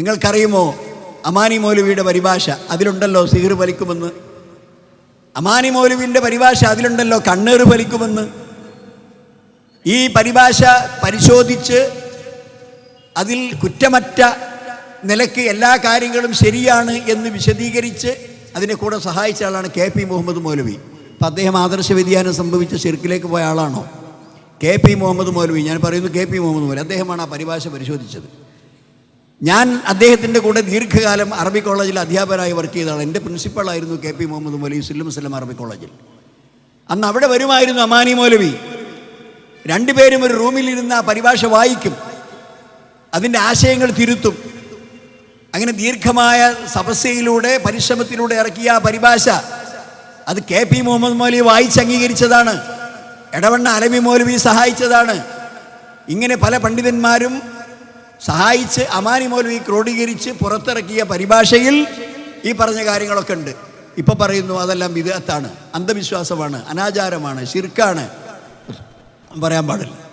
നിങ്ങൾക്കറിയുമോ അമാനി മൗലവിയുടെ പരിഭാഷ അതിലുണ്ടല്ലോ സിഹിർ ഫലിക്കുമെന്ന്? അമാനി മൗലവിന്റെ പരിഭാഷ അതിലുണ്ടല്ലോ കണ്ണേറ് ഫലിക്കുമെന്ന്? ഈ പരിഭാഷ പരിശോധിച്ച് അതിൽ കുറ്റമറ്റ നിലയ്ക്ക് എല്ലാ കാര്യങ്ങളും ശരിയാണ് എന്ന് വിശദീകരിച്ച് അതിനെ കൂടെ സഹായിച്ച ആളാണ് കെ പി മുഹമ്മദ് മൗലവി. അപ്പം അദ്ദേഹം ആദർശ വ്യതിയാനം സംഭവിച്ച ശിർക്കിലേക്ക് പോയ ആളാണോ? കെ പി മുഹമ്മദ് മൗലവി ഞാൻ പറയുന്നു കെ പി മുഹമ്മദ് മൗലവി അദ്ദേഹമാണ് ആ പരിഭാഷ പരിശോധിച്ചത്. ഞാൻ അദ്ദേഹത്തിന്റെ കൂടെ ദീർഘകാലം അറബി കോളേജിൽ അധ്യാപകനായി വർക്ക് ചെയ്തതാണ്. എന്റെ പ്രിൻസിപ്പളായിരുന്നു കെ പി മുഹമ്മദ് മൗലവി സുല്ലം വസ്ലം അറബി കോളേജിൽ. അന്ന് അവിടെ വരുമായിരുന്നു അമാനി മൗലവി. രണ്ടുപേരും ഒരു റൂമിലിരുന്ന് ആ പരിഭാഷ വായിക്കും. അതിന്റെ ആശയങ്ങൾ തിരുത്തും. അങ്ങനെ ദീർഘമായ തപസ്യയിലൂടെ പരിശ്രമത്തിലൂടെ ഇറക്കിയ ആ പരിഭാഷ അത് കെ പി മുഹമ്മദ് മൗലവി വായിച്ച് അംഗീകരിച്ചതാണ്. എടവണ്ണ അലമി മൗലവി സഹായിച്ചതാണ്. ഇങ്ങനെ പല പണ്ഡിതന്മാരും സഹായിച്ച് അമാനി മൗലവി ക്രോഡീകരിച്ച് പുറത്തിറക്കിയ പരിഭാഷയിൽ ഈ പറഞ്ഞ കാര്യങ്ങളൊക്കെ ഉണ്ട്. ഇപ്പൊ പറയുന്നു അതെല്ലാം വിദഗ്ധാണ് അന്ധവിശ്വാസമാണ് അനാചാരമാണ് ശിർക്കാണ്. പറയാൻ പാടില്ല.